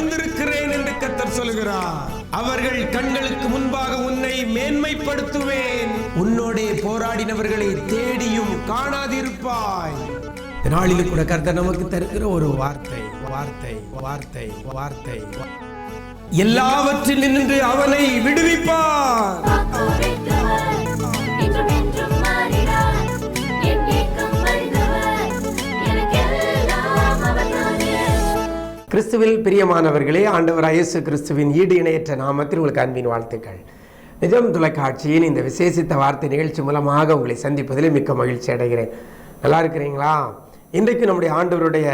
வரைந்திருக்கிறேன் என்று கத்தர் சொல்கிறார் அவர்கள் கண்களுக்கு முன்பாக உன்னை மேன்மைப்படுத்துவேன். உன்னோடே போராடினவர்களை தேடியும் காணாதிருப்பாய். இந்த நாளில் கூட கர்த்தர் நமக்கு தருகிற ஒரு வார்த்தை வார்த்தை வார்த்தை வார்த்தை. எல்லாவற்றில் நின்று அவனை விடுவிப்பார். கிறிஸ்துவில் பிரியமானவர்களே ஆண்டவர் இயேசு கிறிஸ்துவின் ஈடு இணையற்ற நாமத்தில் உங்களுக்கு அன்பின் வாழ்த்துக்கள். நிஜம் தொலைக்காட்சியின் இந்த விசேஷித்த வார்த்தை நிகழ்ச்சி மூலமாக உங்களை சந்திப்பதில் மிக்க மகிழ்ச்சி அடைகிறேன். நல்லா இருக்கிறீங்களா? இன்றைக்கு நம்முடைய ஆண்டவருடைய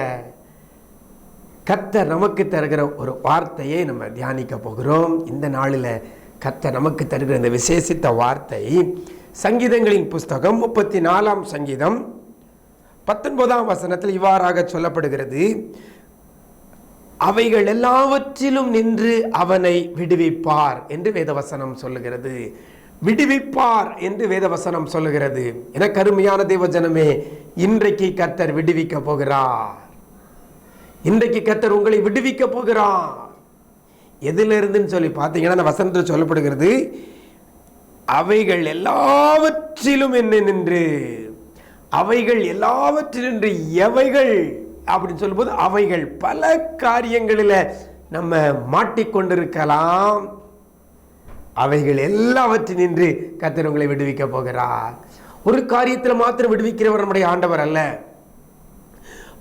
கர்த்தர் நமக்கு தருகிற ஒரு வார்த்தையை நம்ம தியானிக்க போகிறோம். இந்த நாளில் கர்த்தர் நமக்கு தருகிற இந்த விசேஷித்த வார்த்தை சங்கீதங்களின் புஸ்தகம் முப்பத்தி நாலாம் சங்கீதம் பத்தொன்பதாம் வசனத்தில் இவ்வாறாக சொல்லப்படுகிறது. அவைகள் எல்லாவற்றிலும் நின்று அவனை விடுவிப்பார் என்று வேதவசனம் சொல்லுகிறது. விடுவிப்பார் என்று வேதவசனம் சொல்லுகிறது. என கருமையான தேவஜனமே இன்றைக்கு கர்த்தர் விடுவிக்க போகிறார். இன்றைக்கு கர்த்தர் உங்களை விடுவிக்க போகிறார். எதிலிருந்துன்னு சொல்லி பார்த்தீங்கன்னா அந்த வசனத்தில் சொல்லப்படுகிறது அவைகள் எல்லாவற்றிலும் என்ன நின்று அவைகள் எல்லாவற்றிலும் நின்று எவைகள் அப்படின்னு சொல்லும்போது அவைகள் பல காரியங்களில் நம்ம மாட்டிக்கொண்டிருக்கலாம். அவைகள் எல்லாவற்றில் நின்று கர்த்தர் உங்களை விடுவிக்க போகிறார். ஒரு காரியத்தில் மாத்திரம் விடுவிக்கிறவர் நம்முடைய ஆண்டவர் அல்ல.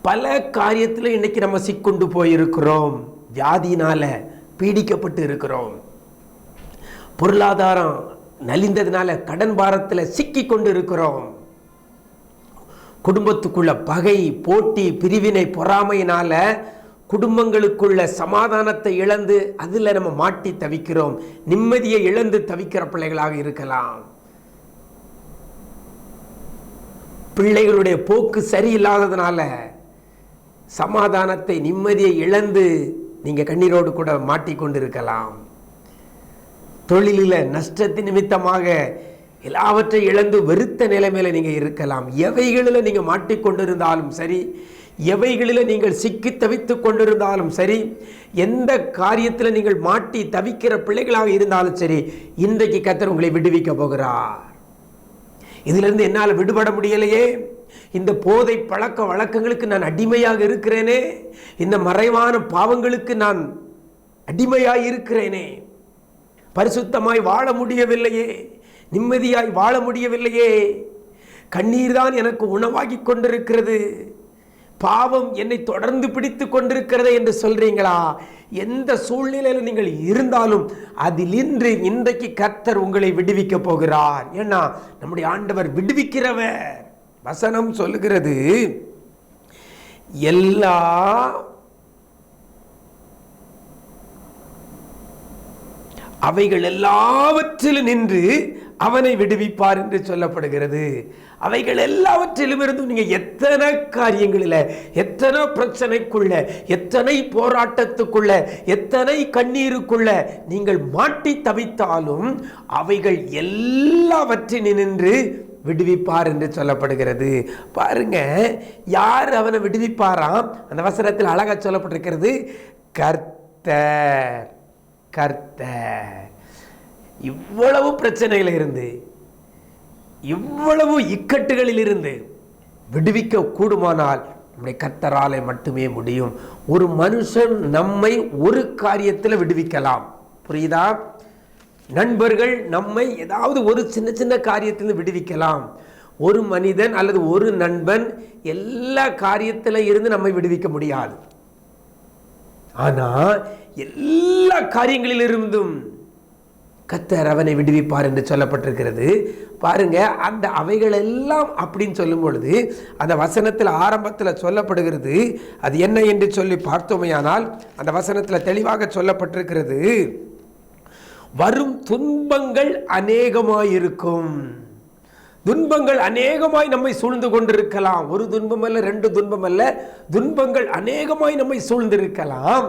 பல காரியத்தில் இன்னைக்கு நம்ம சிக்கொண்டு போயிருக்கிறோம். வியாதியினால பீடிக்கப்பட்டு இருக்கிறோம். பொருளாதாரம் நலிந்ததுனால கடன் பாரத்தில் சிக்கி கொண்டு இருக்கிறோம். குடும்பத்துக்குள்ள பகை போட்டி பிரிவினை பொறாமையினால குடும்பங்களுக்குள்ள சமாதானத்தை இழந்து அதில் நம்ம மாட்டி தவிக்கிறோம். நிம்மதியை இழந்து தவிக்கிற பிள்ளைகளாக இருக்கலாம். பிள்ளைகளுடைய போக்கு சரியில்லாததுனால சமாதானத்தை நிம்மதியை இழந்து நீங்கள் கண்ணீரோடு கூட மாட்டிக்கொண்டு இருக்கலாம் தொழிலில் நஷ்டத்தின் நிமித்தமாக எல்லாவற்றை இழந்து வெறுத்த நிலைமையில் நீங்கள் இருக்கலாம். எவைகளில் நீங்கள் மாட்டிக்கொண்டிருந்தாலும் சரி எவைகளில் நீங்கள் சிக்கி தவித்து கொண்டிருந்தாலும் சரி எந்த காரியத்தில் நீங்கள் மாட்டி தவிக்கிற பிள்ளைகளாக இருந்தாலும் சரி இன்றைக்கு கத்தர் உங்களை விடுவிக்க போகிறார். இதிலிருந்து என்னால் விடுபட முடியலையே. இந்த போதை பழக்க வழக்கங்களுக்கு நான் அடிமையாக இருக்கிறேனே. இந்த மறைவான பாவங்களுக்கு நான் அடிமையாக இருக்கிறேனே பரிசுத்தமாய் வாழ முடியவில்லையே. நிம்மதியாய் வாழ முடியவில்லையே. கண்ணீர் தான் எனக்கு உணவாகி கொண்டிருக்கிறது. பாவம் என்னை தொடர்ந்து பிடித்து கொண்டிருக்கிறது என்று சொல்றீங்களா? எந்த சூழ்நிலையில் நீங்கள் இருந்தாலும் அதிலின்று இன்றைக்கு கர்த்தர் உங்களை விடுவிக்க போகிறார். ஏன்னா நம்முடைய ஆண்டவர் விடுவிக்கிறவர். வசனம் சொல்லுகிறது எல்லா அவைகள் எல்லாவற்றிலும் நின்று அவனை விடுவிப்பார் என்று சொல்லப்படுகிறது. அவைகள் எல்லாவற்றிலும் இருந்தும் நீங்கள் எத்தனை காரியங்களில் எத்தனை பிரச்சனைக்குள்ள எத்தனை போராட்டத்துக்குள்ள எத்தனை கண்ணீருக்குள்ள நீங்கள் மாட்டி தவித்தாலும் அவைகள் எல்லாவற்றிலும் நின்று விடுவிப்பார் என்று சொல்லப்படுகிறது. பாருங்க யார் அவனை விடுவிப்பாராம் அந்த வசனத்தில் அழகாக சொல்லப்பட்டிருக்கிறது கர்த்தர் கர்த்தர். இவ்வளவு பிரச்சனையில் இருந்து இவ்வளவு இக்கட்டுகளில் இருந்து விடுவிக்க கூடுமானால் நம்முடைய கர்த்தராலே மட்டுமே முடியும். ஒரு மனுஷன் நம்மை ஒரு காரியத்தில் விடுவிக்கலாம். புரியுதா? நண்பர்கள் நம்மை ஏதாவது ஒரு சின்ன சின்ன காரியத்திலிருந்து விடுவிக்கலாம். ஒரு மனிதன் அல்லது ஒரு நண்பன் எல்லா காரியத்தில் இருந்து நம்மை விடுவிக்க முடியாது. ஆனால் எல்லா காரியங்களிலிருந்தும் கத்தர் அவனை விடுவிப்பார் என்று சொல்லப்பட்டிருக்கிறது. பாருங்க அந்த அவைகள் எல்லாம் அப்படின்னு சொல்லும் பொழுது அந்த வசனத்தில் ஆரம்பத்தில் சொல்லப்படுகிறது அது என்ன என்று சொல்லி பார்த்தோமையானால் அந்த வசனத்தில் தெளிவாக சொல்லப்பட்டிருக்கிறது வரும் துன்பங்கள் அநேகமாயிருக்கும். துன்பங்கள் அநேகமாய் நம்மை சூழ்ந்து கொண்டிருக்கலாம். ஒரு துன்பம் அல்ல ரெண்டு துன்பம் அல்ல துன்பங்கள் அநேகமாய் நம்மை சூழ்ந்திருக்கலாம்.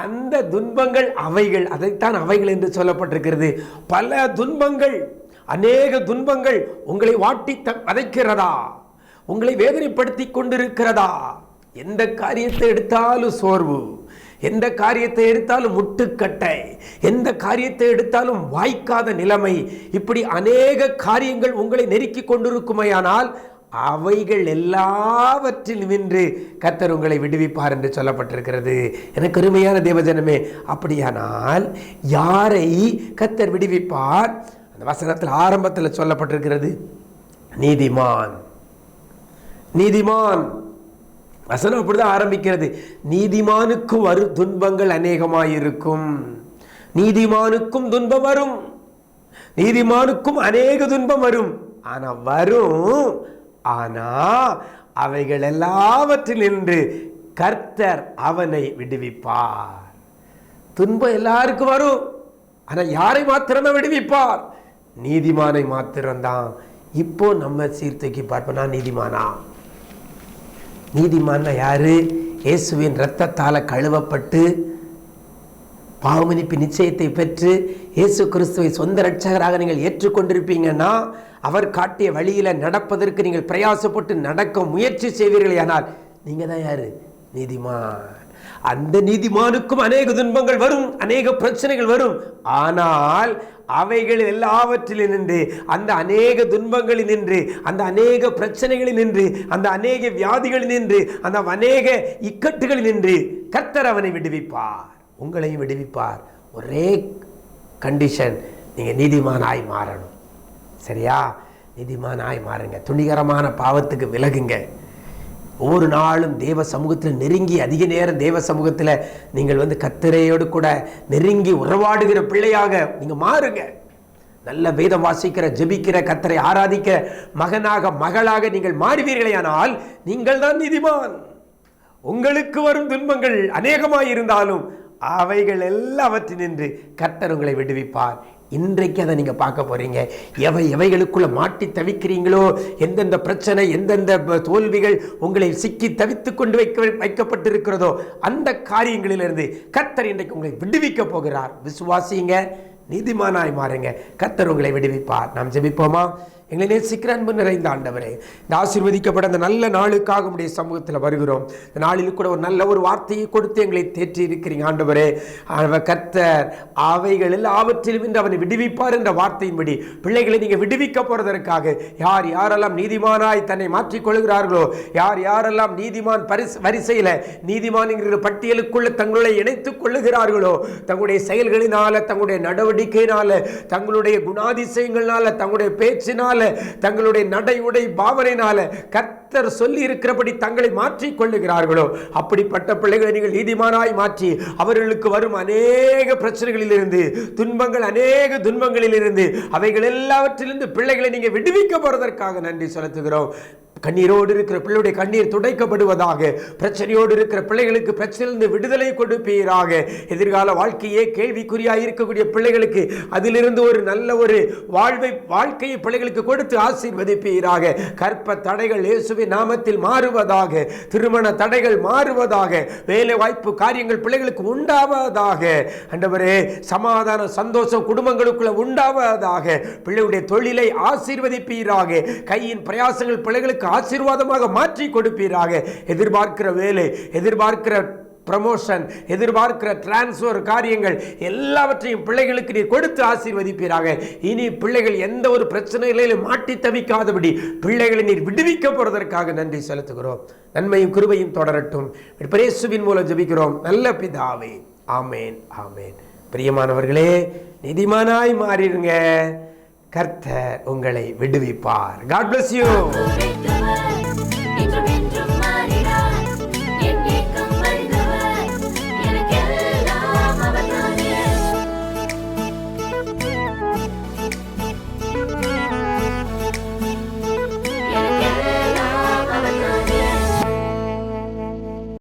அந்த துன்பங்கள் அவைகள் அதைத்தான் அவைகள் என்று சொல்லப்பட்டிருக்கிறது. பல துன்பங்கள் அநேக துன்பங்கள் உங்களை வாட்டி வதைக்கிறதா? உங்களை வேதனைப்படுத்தி கொண்டிருக்கிறதா? எந்த காரியத்தை எடுத்தாலும் சோர்வு. எந்த காரியத்தை எடுத்தாலும் முட்டுக்கட்டை. எந்த காரியத்தை எடுத்தாலும் வாய்க்காத நிலைமை. இப்படி அநேக காரியங்கள் உங்களை நெருக்கி கொண்டிருக்குமையானால் அவைகள் எல்லாவற்றிலும் நின்று கத்தர் உங்களை விடுவிப்பார் என்று சொல்லப்பட்டிருக்கிறது. எனக்கு அருமையான தேவஜனமே அப்படியானால் யாரை கத்தர் விடுவிப்பார்? அந்த வசனத்தில் ஆரம்பத்தில் சொல்லப்பட்டிருக்கிறது நீதிமான். நீதிமான். வசனம் அப்படிதான் ஆரம்பிக்கிறது. நீதிமானுக்கு வரும் துன்பங்கள் அநேகமாயிருக்கும். நீதிமானுக்கும் துன்பம் வரும். நீதிமானுக்கும் அநேக துன்பம் வரும். ஆனா வரும் ஆனா அவைகள் எல்லாவற்றில் நின்று கர்த்தர் அவனை விடுவிப்பார். துன்பம் எல்லாருக்கும் வரும் ஆனால் யாரை மாத்திரமே விடுவிப்பார். நீதிமானை மாத்திரம்தான். இப்போ நம்ம சீர்தூக்கி பார்ப்போம் நீதிமானா? நீதிமான் யாரு? இயேசுவின் இரத்தத்தால கழுவப்பட்டு பாவமன்னிப்பு நிச்சயத்தை பெற்று இயேசு கிறிஸ்துவை சொந்த ரட்சகராக நீங்கள் ஏற்றுக்கொண்டிருப்பீங்கன்னா அவர் காட்டிய வழியில் நடப்பதற்கு நீங்கள் பிரயாசப்பட்டு நடக்க முயற்சி செய்வீர்கள் ஆனால் நீங்கள் தான் யார்? நீதிமான். அந்த நீதிமானுக்கும் அநேக துன்பங்கள் வரும் அநேக பிரச்சனைகள் வரும். ஆனால் அவைகள் எல்லாவற்றிலும் நின்று அந்த அநேக துன்பங்களில் நின்று அந்த அநேக பிரச்சனைகளில் நின்று அந்த அநேக வியாதிகளில் நின்று அந்த அநேக இக்கட்டுகளில் நின்று கர்த்தர் அவனை விடுவிப்பார். உங்களையும் விடுவிப்பார். ஒரே கண்டிஷன் நீங்கள் நீதிமானாய் மாறணும். சரியா? நிதிமானாய் மாறுங்க. துணிகரமான பாவத்துக்கு விலகுங்க. ஒவ்வொரு நாளும் தேவ சமூகத்தில் நெருங்கி அதிக நேரம் தேவ சமூகத்தில் நீங்கள் வந்து கத்திரையோடு கூட நெருங்கி உறவாடுகிற பிள்ளையாக நீங்கள் மாறுங்க. நல்ல வேதம் வாசிக்கிற ஜெபிக்கிற கத்தரை ஆராதிக்கிற மகனாக மகளாக நீங்கள் மாறுவீர்களேயானால் நீங்கள் தான் நிதிமான். உங்களுக்கு வரும் துன்பங்கள் அநேகமாய் இருந்தாலும் அவைகள் எல்லாவற்றினின்று கத்தர் உங்களை விடுவிப்பார். இன்றைக்கு அதை நீங்கள் பார்க்க போகிறீங்க எவை எவைகளுக்குள்ளே மாட்டி தவிக்கிறீங்களோ எந்தெந்த பிரச்சனை எந்தெந்த தோல்விகள் உங்களை சிக்கி தவித்து கொண்டு வைக்க வைக்கப்பட்டிருக்கிறதோ அந்த காரியங்களிலிருந்து கர்த்தர் இன்றைக்கு உங்களை விடுவிக்க போகிறார். விசுவாசிங்க நீதிமானாய் மாறுங்க. கர்த்தர் உங்களை விடுவிப்பார். நாம் ஜெபிப்போமா? எங்களை நேசிக்கிற அன்பு நிறைந்த ஆண்டவரே இந்த ஆசீர்வதிக்கப்பட்ட அந்த நல்ல நாளுக்காக உடைய சமூகத்தில் வருகிறோம். இந்த நாளில் கூட ஒரு நல்ல ஒரு வார்த்தையை கொடுத்து எங்களை தேற்றி இருக்கிறீங்க ஆண்டவரே. அவர் கர்த்தர் அவைகளில் ஆவற்றிலும் இன்று அவனை விடுவிப்பார் என்ற வார்த்தையின்படி பிள்ளைகளை நீங்கள் விடுவிக்க போறதற்காக யார் யாரெல்லாம் நீதிமானாய் தன்னை மாற்றிக் கொள்கிறார்களோ யார் யாரெல்லாம் நீதிமான் பரிசு வரிசையில் நீதிமான் என்கிற பட்டியலுக்குள்ள தங்களை இணைத்துக் கொள்ளுகிறார்களோ தங்களுடைய செயல்களினால தங்களுடைய நடவடிக்கையினால தங்களுடைய குணாதிசயங்களால தங்களுடைய பேச்சினால் தங்களுடைய நடை உடை பாவனையினால கர்த்தர் சொல்லி இருக்கிறபடி தங்களை மாற்றிக் கொள்ளுகிறார்களோ? அப்படிப்பட்ட பிள்ளைகளை நீங்கள் நீதிமானாய் மாற்றி அவர்களுக்கு வரும் அநேக பிரச்சனைகளிலிருந்து துன்பங்கள் அநேக துன்பங்களிலிருந்து அவைகள் எல்லாவற்றிலிருந்து பிள்ளைகளை நீங்க விடுவிக்க போறதற்காக நன்றி செலுத்துகிறோம். கண்ணீரோடு இருக்கிற பிள்ளையுடைய கண்ணீர் துடைக்கப்படுவதாக பிரச்சனையோடு இருக்கிற பிள்ளைகளுக்கு பிரச்சனையிலிருந்து விடுதலை கொடுப்பீராக. எதிர்கால வாழ்க்கையே கேள்விக்குறியாக இருக்கக்கூடிய பிள்ளைகளுக்கு அதிலிருந்து ஒரு நல்ல ஒரு வாழ்வை வாழ்க்கையை பிள்ளைகளுக்கு கொடுத்து ஆசீர்வதிப்பீராக. கற்ப தடைகள் இயேசுவின் நாமத்தில் மாறுவதாக திருமண தடைகள் மாறுவதாக வேலை வாய்ப்பு காரியங்கள் பிள்ளைகளுக்கு உண்டாவதாக. அண்டவரே சமாதான சந்தோஷம் குடும்பங்களுக்குள்ள உண்டாவதாக. பிள்ளையுடைய தொழிலை ஆசீர்வதிப்பீராக. கையின் பிரயாசங்கள் பிள்ளைகளுக்கு ஆசீர்வாதமாக மாற்றி கொடுப்பீராக. எதிர்பார்க்கிற வேலை எதிர்பார்க்கிற ப்ரமோஷன் எதிர்பார்க்கிற டிரான்ஸ்ஃபர் காரியங்கள் எல்லாவற்றையும் பிள்ளைகளுக்கு நீர் கொடுத்து ஆசீர்வதிப்பீராக. இனி பிள்ளைகள் எந்த ஒரு பிரச்சனைகளிலும் மாட்டி தவிக்காதபடி பிள்ளைகளை நீர் விடுவிக்க போறதற்காக நன்றி செலுத்துகிறோம். நன்மையும் கிருபையும் தொடரட்டும். பிரேசுவின் மூலம் ஜபிக்கிறோம். நல்ல பிதாவே. ஆமேன் ஆமேன். பிரியமானவர்களே நிதிமானாய் மாறிடுங்க. கர்த்தர் உங்களை விடுவிப்பார். God bless you